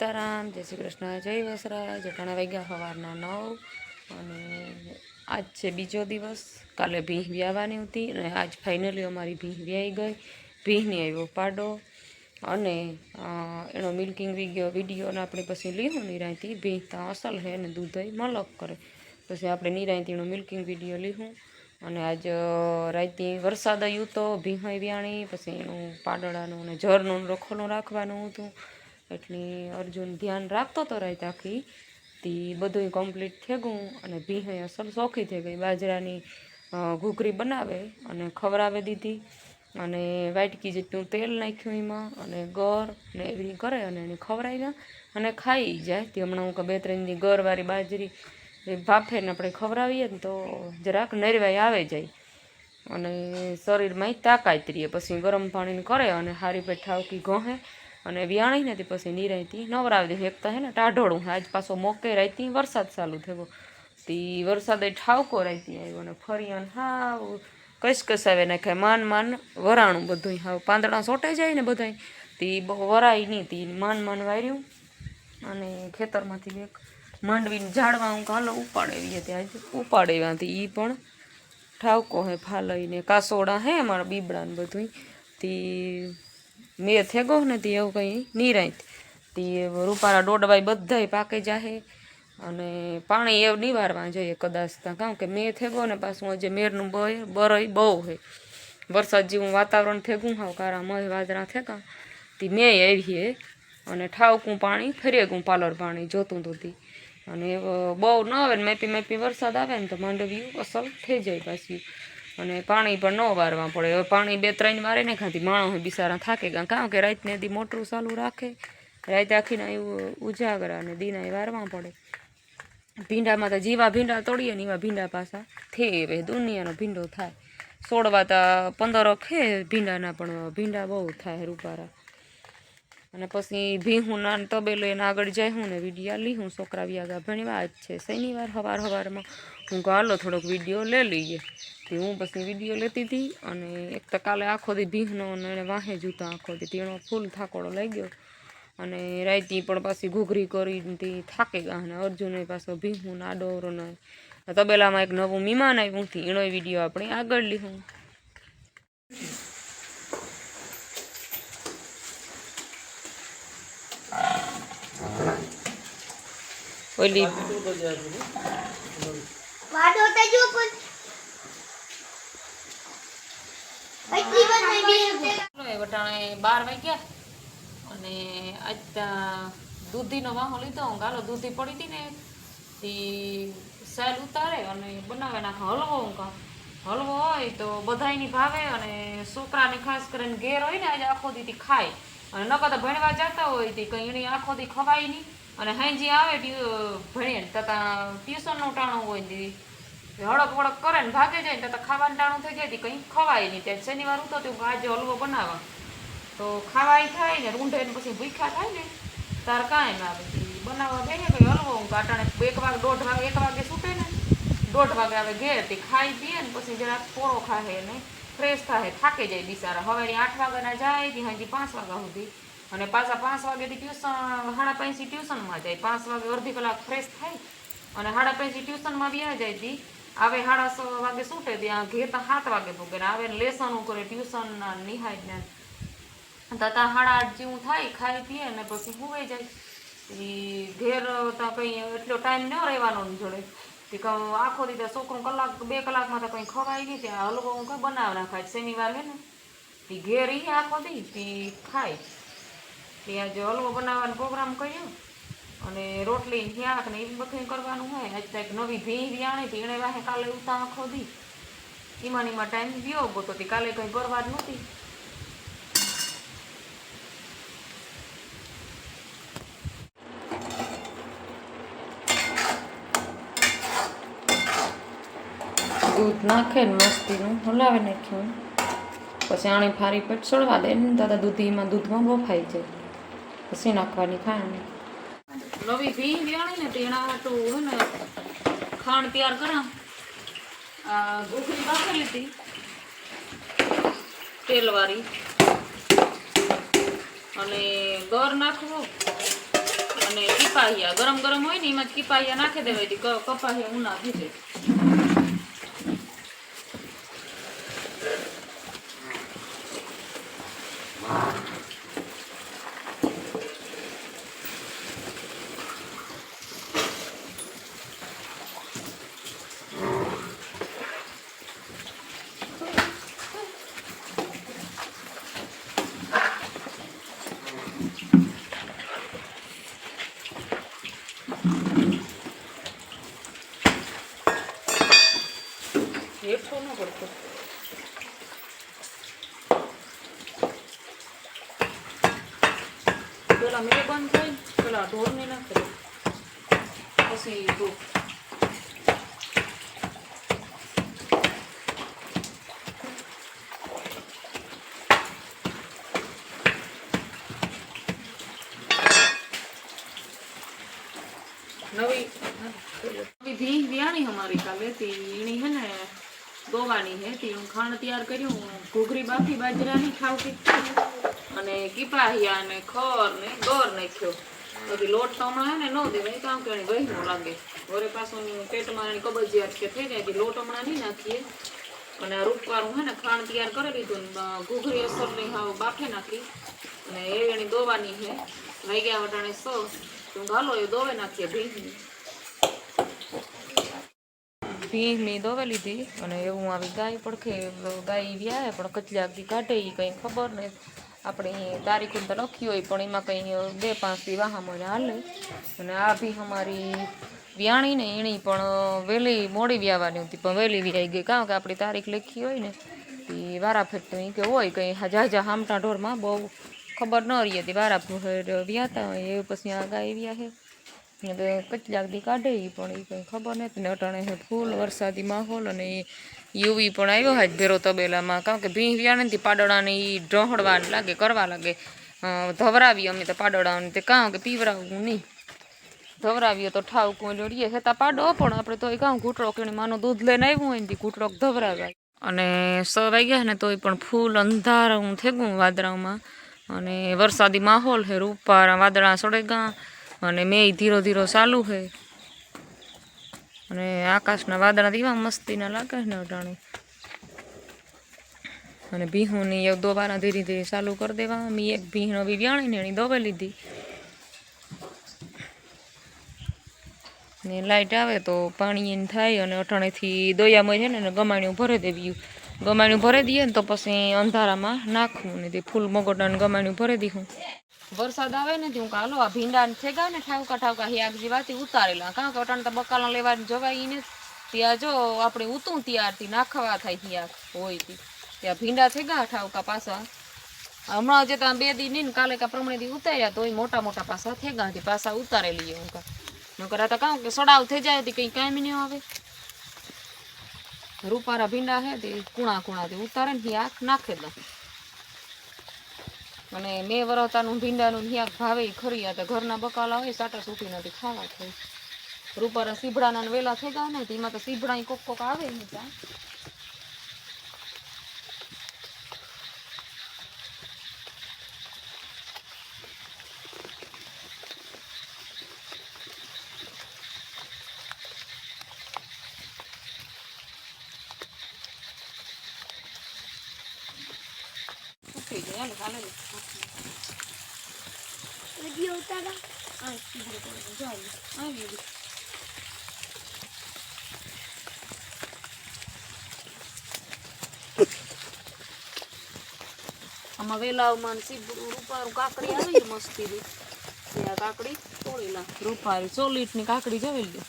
સીતારામ, જય શ્રી કૃષ્ણ, જય વસરા જટાણા વાગ્યા સવારના નવ અને આજ છે બીજો દિવસ. કાલે ભીહ વ્યાવાની હતી અને આજ ફાઇનલી અમારી ભીહ વ્યાઈ ગઈ. ભીહને આવ્યો પાડો અને એનો મિલ્કિંગ વીડિયો વિડીયોને આપણે પછી લીધું નિરાયતી ભીહ તો અસલ છે અને દૂધ મલક કરે. પછી આપણે નિરાયતીનો મિલ્કિંગ વીડિયો લીધું અને આજ રાતથી રાતે વરસાદ આવ્યું તો ભીહ વ્યાણી, પછી એનું પાડળાનું અને જરનું રખોલું રાખવાનું હતું. એટલે અર્જુન ધ્યાન રાખતો તો રાત આખી તે બધું કમ્પ્લીટ થઈ ગયું અને ભીહ અસલ સોખી થઈ ગઈ. બાજરાની ઘૂઘરી બનાવે અને ખવડાવી દીધી અને વાટકી જેટલું તેલ નાખ્યું એમાં અને ગર ને એવી કરે અને એને ખવડાવ્યા અને ખાઈ જાય. તે હમણાં હું કે બે ત્રણ ગરવાળી બાજરી એ ભાફે ને આપણે ખવડાવીએ ને તો જરાક નરવાઈ આવે જાય. અને શરીરમાં તાકાત રહીએ પછી ગરમ પાણીને કરે અને હારી પેટ ઠાવકી ઘોહે અને વ્યાણી ને તે પછી નિરાયતી. નવરાવી દે એક તો હે ને, ટાઢોળું. આજ પાછો મોકે રાયતી, વરસાદ ચાલુ થયો. તી વરસાદ ઠાવકો રાયતી આવ્યો અને ફરી અને હાવ કસકસાવે નાખે માન માન વરાણું બધું હાવ. પાંદડા સોટાઈ જાય ને બધાય. તી બહુ વરાય નહીં તી. માન માન વાર્યું અને ખેતરમાંથી એક માંડવીને ઝાડવા હું કાલો ઉપાડેવી ત્યાં ઉપાડે હતી. એ પણ ઠાવકો હે ફાલઈને કાસોડા હે, અમારા બીબડા ને બધું તી મેં થેગો ને તે એવું કંઈ નિરાય તી રૂપારા દોડવાય બધાય પાકે જાહે અને પાણી એવું નિવારવા જોઈએ કદાચ ત્યાં કારણ કે મેં થેગો ને પાછું હજી મેરનું બય, બરય બહુ હોય વરસાદ જેવું વાતાવરણ થેગું હાવ કારા મય વાદરા થેગા તી મેં આવી હે અને ઠાવકું પાણી, ફરેગું પાલર પાણી જોતું તો તી. અને બહુ ન આવે ને મેપી મેપી વરસાદ આવે ને તો માંડવ્યું અસલ થઈ જાય પાછી. અને પાણી પણ ન વારવા પડે. હવે પાણી બે ત્રણ વારે ને ખાતી માણસ બિસારા થાકે કારણ કે રાતને દી મોટરું ચાલુ રાખે. રાત આખીને એવું ઉજાગરા અને દીના એ વારવા પડે. ભીંડામાં તો જીવા ભીંડા તોડીએ ને એવા ભીંડા પાછા થેવે દુનિયાનો ભીંડો થાય. સોળવા તો પંદર ખે ભીંડાના પણ ભીંડા બહુ થાય રૂપારા. અને પછી ભીહું ના તબેલો એને આગળ જાય હું ને વિડીયા લીહું, છોકરા વ્યાગા ભણવા. જ છે શનિવાર સવાર સવારમાં હું કહું થોડોક વીડિયો લઈ લઈએ. હું પછી વીડિયો લેતી હતી અને એક તો કાલે આખો દી ભીહનો અને એને વાહે જૂતા આખો દી. તેનો ફૂલ થાકોડો લઈ ગયો અને રાયતી પણ પાછી ઘૂઘરી કરીને તે થાકે ગયા અને અર્જુને પાછો ભીહું ના ડોરો ને તબેલામાં એક નવું મીમાન આવ્યું. હતી એનો વીડિયો આપણે આગળ લીધું. ઓલી બાર વાગ્યા અને આજ દૂધીનો વાહો લીધો હું ગાલો દૂધી પડી હતી ને તે સેલ ઉતારે અને બનાવે નાખે હલવો હું કાં હલવો હોય તો બધાયની ભાવે અને છોકરાને ખાસ કરીને ઘેર હોય ને આજે આખો દીથી ખાય. અને ન તો ભણવા જતા હોય તે કંઈ એની આખો દી ખવાય નહીં. અને હાંજી આવે ભણીએ તતાં ટ્યુશનનું ટાણું હોય તી હળક વળક કરે ને ભાગે જાય ને તો ખાવાનું ટાણું થઈ જાય તો કંઈ ખવાય નહીં. ત્યાં શનિવાર ઉતો તું આજે હલવો બનાવવા. તો ખાવાય થાય ને, રૂંઢે ને પછી ભૂખ્યા થાય ને, તાર કાંઈ ના પછી બનાવવા બેસે કંઈ હલવો. હું કાટાણે એક વાગે, દોઢ વાગે, એક વાગે છૂટે ને, દોઢ વાગે આવે ઘેર તે ખાઈ પીએ ને પછી જરાક પોળો ખાહે ને, ફ્રેશ થાય થાકે જાય બિચારા. હવે આઠ વાગ્યાના જાય થી હજી પાંચ વાગ્યા સુધી. અને પાછા પાંચ વાગ્યાથી ટ્યુશન, સાડા પાંચથી ટ્યુશનમાં જાય. પાંચ વાગે અડધી કલાક ફ્રેશ થાય અને સાડા પાંચથી ટ્યુશનમાં વ્યા જાય તી. આવે સાડા વાગે છૂટે ત્યાં ઘેર તો સાત વાગે પૂગે આવે ને કરે ટ્યુશનના નિહાય ને. તતા સાડા આઠ જેવું થાય, ખાઈ પીએ ને પછી હુવાઈ જાય. એ ઘેર તો કંઈ એટલો ટાઈમ ન રહેવાનો જોડે. કહું આખો દી તો છોકરું કલાક, બે કલાકમાં તો કંઈ ખવાય નહીં. ત્યાં હલવો હું કંઈ બનાવ નાખાય શનિવાર હે ને તે ઘેર એ આખો દી તે ખાય. ત્યાં જો હલવો બનાવવાનો પ્રોગ્રામ કર્યો, અને રોટલી શાક ને એ બધું કરવાનું હોય. આજ તો એક નવી ભી આણી હતી એણે વાહે કાલે ઉતા ખોદી. એમાં એમાં ટાઈમ ગયો ગોતો તો કાલે કંઈ કરવા જ નહોતી. દૂધ નાખે ને મસ્તીનું, હલાવી નાખ્યું. પછી આણી ફારી પેટ સળવા દે. ને દાદા દૂધીમાં દૂધમાં બફાઈ જાય. પછી નાખવાની ખાંડ. નવી ભી લેવાની ને તેના હાટું ને ખાંડ તૈયાર કરા. ઘૂઘરી બાફેલી હતી. તેલવાળી. અને ગર નાખવો. અને કીપાહિયા. ગરમ ગરમ હોય ને એમાં કીપાહિયા નાખી દેવાય. કપાહિયા ઉના ભીજે હેઠો ન પડતો પેલા મેં બંધ થાય પેલા ઢોર ને નાખે. પછી તું નવી નવી ભીંગ વ્યાણી અમારી કાલે તી ઈણી હે ને દોવાની હે તી હું ખાંડ તૈયાર કર્યું ઘૂઘરી બાફી, બાજરાની ખાવતી અને કીપાહિયા ને ખર ને ગોર નાખ્યો. પછી લોટ તો હમણાં હે ને ન દેવાય કામ કે વહીનો લાગે. ઘરે પાછું પેટમાં એની કબજિયાત કે થઈ જાય લોટ હમણાં નહીં નાખીએ. અને આ રૂપવાળું હે ને ખાંડ તૈયાર કરી લીધું ઘૂઘરી અસરની હાવ બાફે નાખી. અને એ એની દોવાની છે. વૈગ્યા ગયા વટાણે સો તો હાલો એ દોવે નાખીએ ભીંગની. ભીંગની દોવે લીધી અને એવું આવી ગાય પડખે ગાય વ્યાય પણ કચલા કાઢે એ કંઈ ખબર નહીં આપણે તારીખ તો લખી હોય, પણ એમાં કંઈ બે પાંચ દી વાહામાં હાલે. અને આ ભી અમારી વ્યાણી ને એણી પણ વહેલી મોડી વ્યાવાની હતી, પણ વહેલી વ્યાઈ ગઈ. કારણ કે આપણી તારીખ લખી હોય ને એ વારાફેટ એ કે હોય કંઈ જાજા હામટા ઢોરમાં બહુ ખબર ન રહી હતી. વારાફેર વ્યાતા એ પછી આ ગાય વ્યા છે કચલાક દી કાઢે એ પણ એ કંઈ ખબર નથી. ને અટાણે ફૂલ વરસાદી માહોલ અને એ યુવી પણ આવ્યો હાજ ભેરો તબેલામાં. કારણ કે ભીં ને પાડોળાને એ ઢોહળવા લાગે, કરવા લાગે. ધવરાવી અમે તો પાડોળાને તે કાં કે પીવરાવું નહીં. ધવરાવીએ તો ઠાવ કોઈ લડીએ, હેતા પાડો, પણ આપણે તો એ કાં ઘૂંટડો કે માનું દૂધ લઈને આવ્યું હોય ને ઘૂંટડો ધવરાવાય. અને સ વાગ્યા ને તોય પણ ફૂલ અંધારું થઈ ગયું વાદળામાં. અને વરસાદી માહોલ છે રૂપારા વાદળા સળેગા. અને મેં ધીરો ધીરો ચાલુ છે. અને આકાશના વાદળા એવા મસ્તીના લાગે ને અટાણે. અને ભીહુની એક દોબારા ધીરે ધીરે ચાલુ કરી દેવા. મેં એક ભીહ નવી વ્યાણીને એની દોવે લીધી. ને લાઈટ આવે તો પાણી એને થાય અને અટાણેથી દોયામાં છે ને ગમાણ્યું ભરી દેવી. ગમાણ્યું ભરી દઈએ ને તો પછી અંધારામાં નાખવું ને તે ફૂલ મગોટાને ગમાણ્યું ભરી દઈશું વરસાદ આવે ને હું કાલો આ ભીંડાને થેગા ને ઠાવકા ઠાવકા હિયાક જીવાથી ઉતારેલા. કાં કે અટાણે તો બકાલા લેવાની જવાય ને ત્યાં જો આપણે ઉતું ત્યારથી નાખવા થાય હિયાક હોય ત્યાં ભીંડા થેગા ઠાવકા પાછા. હમણાં જે ત્યાં બે દી નહીં કાલે કા પ્રમાણે દી ઉતાર્યા તોય મોટા મોટા પાછા થેગા હતી, પાછા ઉતારેલી હું કા નકર તો કાં કે સડાવ થઈ જાય હતી, કંઈ કાંઈ નહીં આવે. રૂપારા ભીંડા હે તે કુણા કુણાથી ઉતારે ને હિયાક નાખે દઉં અને મેં વરતાનું ભીંડાનું ન્યાક ભાવે ખરી. આ તો ઘરના બકાલા હોય, સાટા સૂટી નથી, ખાવા થઈ રૂપારા સીભડાના વેલા થઈ ગયા ને એમાં તો સીભડા કોક કોક આવે ને ત્યાં ને સીબડું રૂપારું કાકડી આવી મસ્તી કાકડી રૂપારી ચોલીટની કાકડી જવી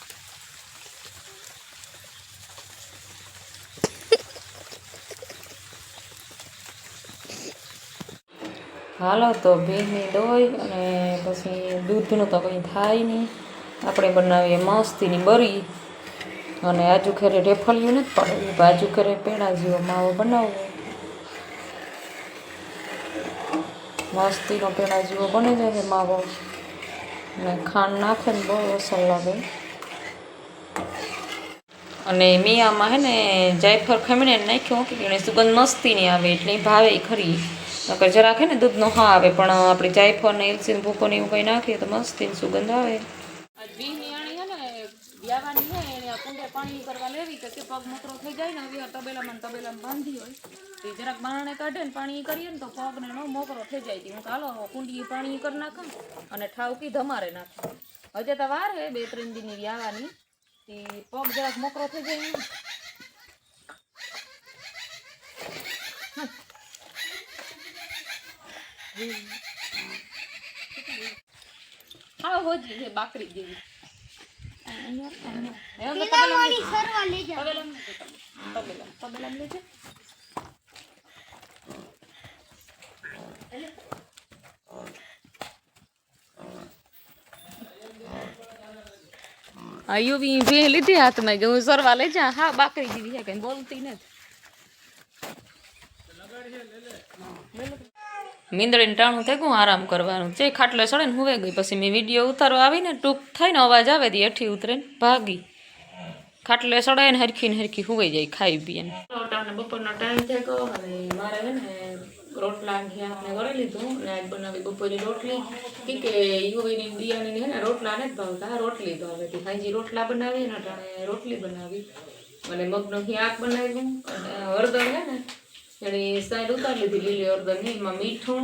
હાલો, તો ભીની દોઈ અને પછી દૂધનું તો કંઈ થાય નહીં. આપણે બનાવીએ મસ્તીની બરી. અને આજુ ખેરે ઢેફળિયું નથી પડે. બાજુ ખેરે પેડા જેવો માવો બનાવવો. મસ્તીનો પેડા જેવો બની જાય માવો. અને ખાંડ નાખે ને બહુ અસર લાગે. અને મેં આમાં હે ને જાયફળ ખમીને નાખ્યું. કે સુગંધ મસ્તીની આવે, એટલે ભાવે ખરી. નકર જરાક હે ને દૂધનો હા આવે, પણ આપણે જાયફળ ને એલસીન ભૂકો ને એવું કંઈ નાખીએ તો મસ્ત એની સુગંધ આવે. પાણી કરવા લેવી કે પગ મોકરો થઈ જાય ને, હવે તબેલામાં તબેલામાં બાંધી હોય. ઈ જરાક બારણે કાઢે પાણી કરીએ ને તો પગને નો મોકરો થઈ જાય. હું તો કુંડી પાણી કરી નાખું અને ઠાવકી ધમારે નાખું હજે તો વાર હે, બે ત્રણ દીની વ્યાવાની. પગ જરાક મોકરો થઈ જાય ને હા હોજી હે બાકરી જેવી હવે તો તબેલામાં મારી સરવા લઈ જા તબેલામાં નથી તમે. તબેલામાં તબેલામાં લેજે આયુ વી ભે લીધી હાથમાં કે હું સરવા લઈ જા. હા બાકરી જેવી છે કઈ બોલતી નથી. મીંદડીને ટાણું થઈ ગયું, આરામ કરવાનું. જે ખાટલે ચડે ને હુવે ગઈ. પછી મેં વીડિયો ઉતારવા આવીને ટૂંક થઈને અવાજ આવે તે હેઠી ઉતરે ભાગી. ખાટલે ચડાય ને હરખી ને હરખી હુવાઈ જાય, ખાઈ પીએ એને. બપોરનો ટાઈમ થઈ ગયો. અને મારે છે ને રોટલા ઘી આપણે કરી લીધું ને આજ બનાવી બપોરે રોટલી. કે કે યુવીની દિયાની હે ને રોટલા નથી ભાવતા રોટલી ભાવે. તી હાજી રોટલા બનાવી ને રોટલી બનાવી. અને મગનો ઘી આંખ બનાવી અને હળદર હે ને એની સાઈડ ઉતારી લીધી લીલી હળદરની એમાં મીઠું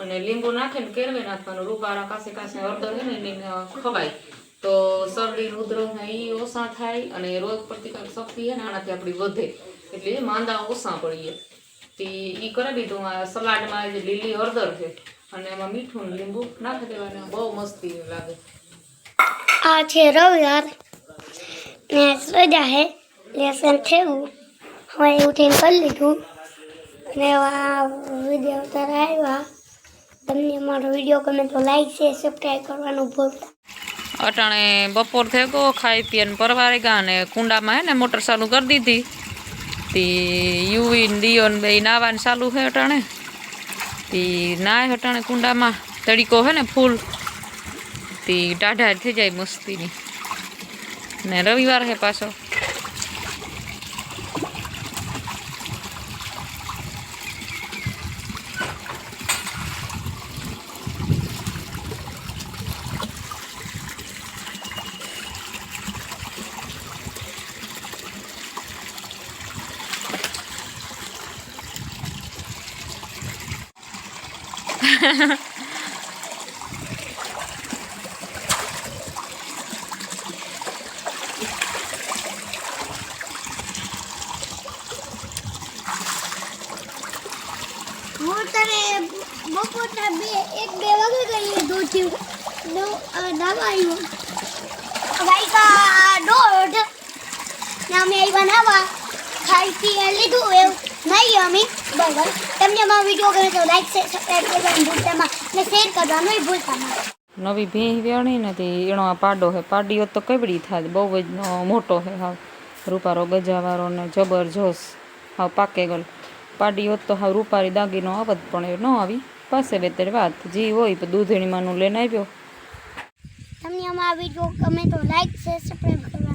અને લીંબુ નાખીને કેળવે નાખવાનું, રૂપારા કાસે કાસે હળદર હે ને ખવાય. તો શરદી ઉધરસ ને એ ઓછા થાય અને રોગ પ્રતિકાર શક્તિ છે ને આનાથી આપણી વધે. એટલે માંદા ઓછા પડીએ. તે એ કરી દીધું, આ સલાડમાં જે લીલી હળદર છે અને એમાં મીઠું લીંબુ નાખી દેવાના, બહુ મસ્તી લાગે. આ છે રવિવાર. ને રજા હે લેસન થયું. હવે ઉઠીને કરી લીધું. અને એવા વીડિયો અત્યારે આવ્યા તમને અમારો વીડિયો ગમે તો લાઈક છે સબસ્ક્રાઈબ કરવાનું ભૂલતા. અટાણે બપોર થઈ ગયો, ખાઈ પીને પરવારે ગયા અને કુંડામાં હે ને મોટર ચાલુ કરી દીધી. તે યુવી ને દિયો ને બે નાવાનું ચાલુ છે અટાણે. તે નાય અટાણે કુંડામાં. તડીકો હે ને ફૂલ. તે ટાઢા થઈ જાય મસ્તીની. ને રવિવાર હે પાછો. હું તને બપોરના બે, એક, બે વાગે ગઈ દૂધ નાવા આવ્યું. વાઈકા દોઢ. ને અમે આવ્યા નાવા ખાઈ પી લીધું એવું. નહીં અમે. બરાબર તમને અમારો વીડિયો ગમે તો લાઈક છે સબસ્ક્રાઈબ કરવાનું ભૂલતા માં ને શેર કરવાનું ભૂલતા માં નવી ભેંસ વેણી નથી એનો આ પાડો હે. પાડીઓ તો કબડી થાય બહુ જ મોટો હે હાવ. રૂપારો ગજાવાળો ને જબરજસ્ત હાવ પાકે ગલ. પાડીઓ તો હાવ રૂપારી દાગીનો આવત પણ એ ન આવી. પાસે બેતર વાત જી હોય તો દૂધણીમાંનું લઈને આવ્યો. તમને અમારો વીડિયો ગમે તો લાઈક છે સબસ્ક્રાઈબ કરવાનું